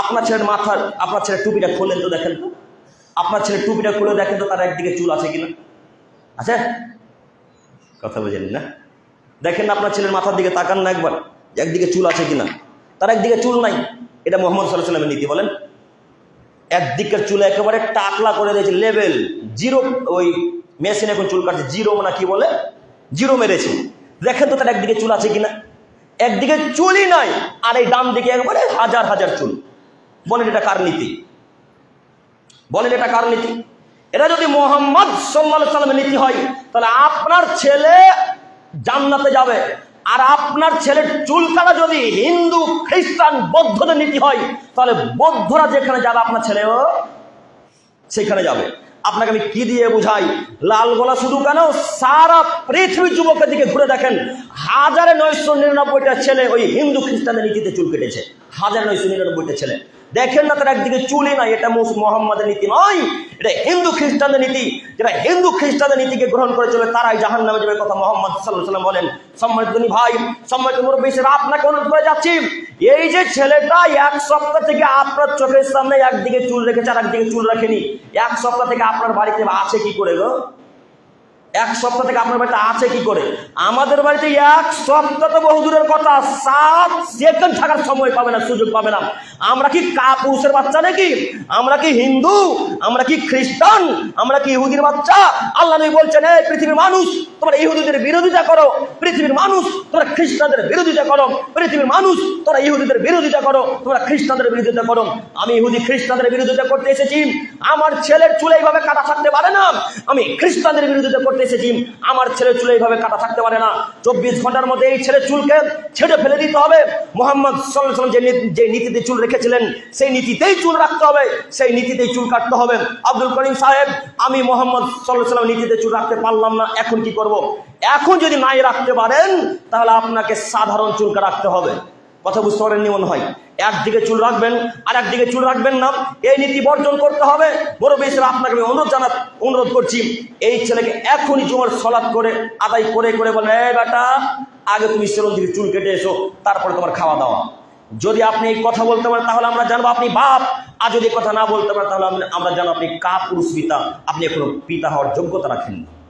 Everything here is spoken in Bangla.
আপনার ছেলের মাথার আপনার ছেলের টুপিটা খোলেন তো দেখেন তো। আপনার ছেলের টুপিটা খুলে দেখেন তো তার একদিকে চুল আছে কিনা। আছে? কথা বোঝেন না? দেখেন না আপনার ছেলের মাথার দিকে তাকান না একবার একদিকে চুল আছে কিনা। তার একদিকে চুল নাই। এটা মোহাম্মদ সাল্লাহ সাল্লামের নীতি, বলেন। একদিকের চুল একেবারে টাকলা করে দিয়েছে, লেভেল, জিরো, ওই মেশিন এখন চুল কাটছে, জিরো না কি বলে? জিরো মেরেছে। দেখেন তো তার একদিকে চুল আছে কিনা। একদিকে চুলই নাই, আর এই ডান দিকে একবারে হাজার হাজার চুল। বলেন এটা কার নীতি? বলেন এটা কার নীতি? এটা যদি মোহাম্মদ সাল্লা সাল্লামের নীতি হয়, তাহলে আপনার ছেলে জান্নাতে যাবে। আর আপনার ছেলের চুল কাটা যদি হিন্দু, খ্রিস্টান, বৌদ্ধদের নীতি হয়, তাহলে বৌদ্ধরা যেখানে যাবে, আপনার ছেলেও সেখানে যাবে। আপনাকে আমি কি দিয়ে বুঝাই? লাল গোলা শুধু কেন? সারা পৃথিবী যুবকের দিকে ঘুরে দেখেন। হাজারে নয়শো নিরানব্বইটা ছেলে ওই হিন্দু খ্রিস্টানদের নীতিতে চুল কেটেছে। হাজার নয়শো নিরানব্বইটা ছেলে। দেখেন না তার একদিকে চুলই নাই, এটা মোহাম্মদের নীতি নয়, এটা হিন্দু খ্রিস্টানদের নীতি। যেটা হিন্দু খ্রিস্টানদের নীতিকে গ্রহণ করে চলে, তারাই জাহান নামে যাবে, কথা মোহাম্মদ সাল্লাম বলেন। সম্মানিত ভাই, সম্মানিত মুরব্বী হিসেবে আপনাকে অনুরোধ করে যাচ্ছি। এই যে ছেলেটা এক সপ্তাহ থেকে আপনার চোখের সামনে একদিকে চুল রেখেছে আর একদিকে চুল রাখেনি। এক সপ্তাহ থেকে আপনার বাড়িতে আছে কি করে গো? এক সপ্তাহ থেকে আপনার বাড়িতে আছে কি করে? আমাদের বাড়িতে এক সপ্তাহ তো বহু দূরের কথা, সাত সেকেন্ড থাকার সময় পাবে না, সুযোগ পাবে না। আমরা কি কাপুরুষের বাচ্চা নাকি? আমরা কি হিন্দু? আমরা কি খ্রিস্টান? আমরা কি ইহুদির বাচ্চা? আল্লাহ নবী বলছেন, এই পৃথিবীর মানুষ, তোমরা ইহুদিদের বিরোধিতা করো। পৃথিবীর মানুষ, তোমরা খ্রিস্টানদের বিরোধিতা করো। পৃথিবীর মানুষ, তোমরা ইহুদিদের বিরোধিতা করো। তোমরা খ্রিস্টানদের বিরোধিতা করো। আমি ইহুদি খ্রিস্টানদের বিরোধিতা করতে এসেছি। আমার ছেলের চুলে এইভাবে কাটা থাকতে পারে না। আমি খ্রিস্টানদের বিরোধিতা করতে এসেছি। আমার ছেলের চুলে এইভাবে কাটা থাকতে পারে না। চব্বিশ ঘণ্টার মধ্যে এই ছেলের চুলকে ছেড়ে ফেলে দিতে হবে। মোহাম্মদ সাল্লাম যে যে নীতিতে চুল রেখেছিলেন, সেই নীতিতেই চুল রাখতে হবে। সেই নীতিতেই চুল কাটতে হবে। আব্দুল করিম সাহেব, আমি মোহাম্মদ সাল্লাহ সাল্লাম নীতিতে চুল রাখতে পারলাম না। এখন কি করব। এখন যদি নাই রাখতে পারেন, তাহলে আপনাকে সাধারণ চুলকে রাখতে হবে। কথা বুঝতে পারেননি মনে হয়। একদিকে চুল রাখবেন আর একদিকে চুল রাখবেন না। এই নীতি বর্জন করতে হবে। বড় বেশি আপনাকে আমি অনুরোধ জানা অনুরোধ করছি, এই ছেলেকে এখনই জুমার সলাৎ করে আদায় করে করে বলে এই বেটা, আগে তুমি সেরম দিকে চুল কেটে এসো, তারপরে তোমার খাওয়া দাওয়া। যদি আপনি এই কথা বলতে পারেন, তাহলে আমরা জানব আপনি বাপ। আর যদি কথা না বলতে পারেন, তাহলে আমরা- জানব আপনি কা পুরুষ পিতা। আপনি এখনও পিতা হওয়ার যোগ্যতা রাখেন না